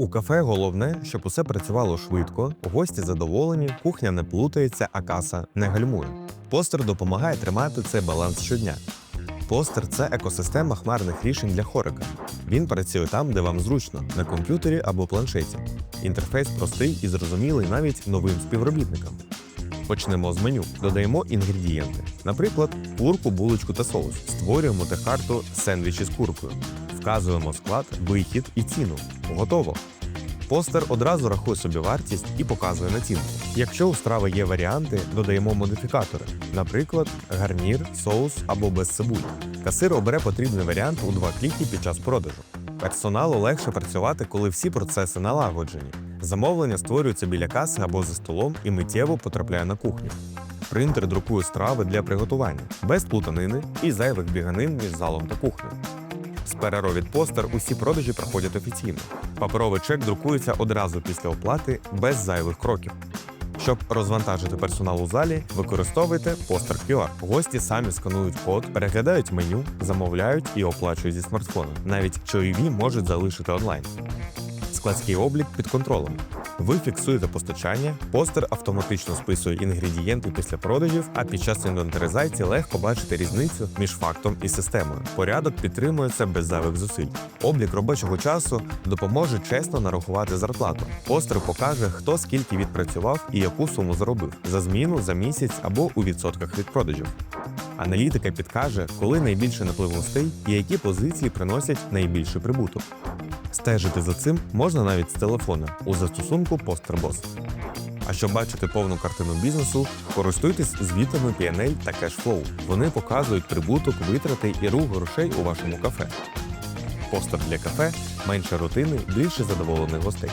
У кафе головне, щоб усе працювало швидко, гості задоволені, кухня не плутається, а каса не гальмує. Постер допомагає тримати цей баланс щодня. Постер це екосистема хмарних рішень для хорика. Він працює там, де вам зручно, на комп'ютері або планшеті. Інтерфейс простий і зрозумілий навіть новим співробітникам. Почнемо з меню. Додаємо інгредієнти. Наприклад, курку, булочку та соус. Створюємо техарту сендвічі з куркою. Вказуємо склад, вихід і ціну. Готово. Постер одразу рахує собі вартість і показує націнку. Якщо у страви є варіанти, додаємо модифікатори, наприклад, гарнір, соус або без цибулі. Касир обере потрібний варіант у два кліки під час продажу. Персоналу легше працювати, коли всі процеси налагоджені. Замовлення створюється біля каси або за столом і миттєво потрапляє на кухню. Принтер друкує страви для приготування без плутанини і зайвих біганин між залом та кухнею. З переру від постер усі продажі проходять офіційно. Паперовий чек друкується одразу після оплати без зайвих кроків. Щоб розвантажити персонал у залі, використовуйте постер QR. Гості самі сканують код, переглядають меню, замовляють і оплачують зі смартфона. Навіть чайові можуть залишити онлайн. Складський облік під контролем. Ви фіксуєте постачання, постер автоматично списує інгредієнти після продажів, а під час інвентаризації легко бачити різницю між фактом і системою. Порядок підтримується без зайвих зусиль. Облік робочого часу допоможе чесно нарахувати зарплату. Постер покаже, хто скільки відпрацював і яку суму заробив за зміну за місяць або у відсотках від продажів. Аналітика підкаже, коли найбільше напливностей і які позиції приносять найбільший прибуток. Стежити за цим можна навіть з телефона у застосунку PosterBoss. А щоб бачити повну картину бізнесу, користуйтесь звітами P&L та CashFlow. Вони показують прибуток, витрати і рух грошей у вашому кафе. Постер для кафе менше рутини, більше задоволених гостей.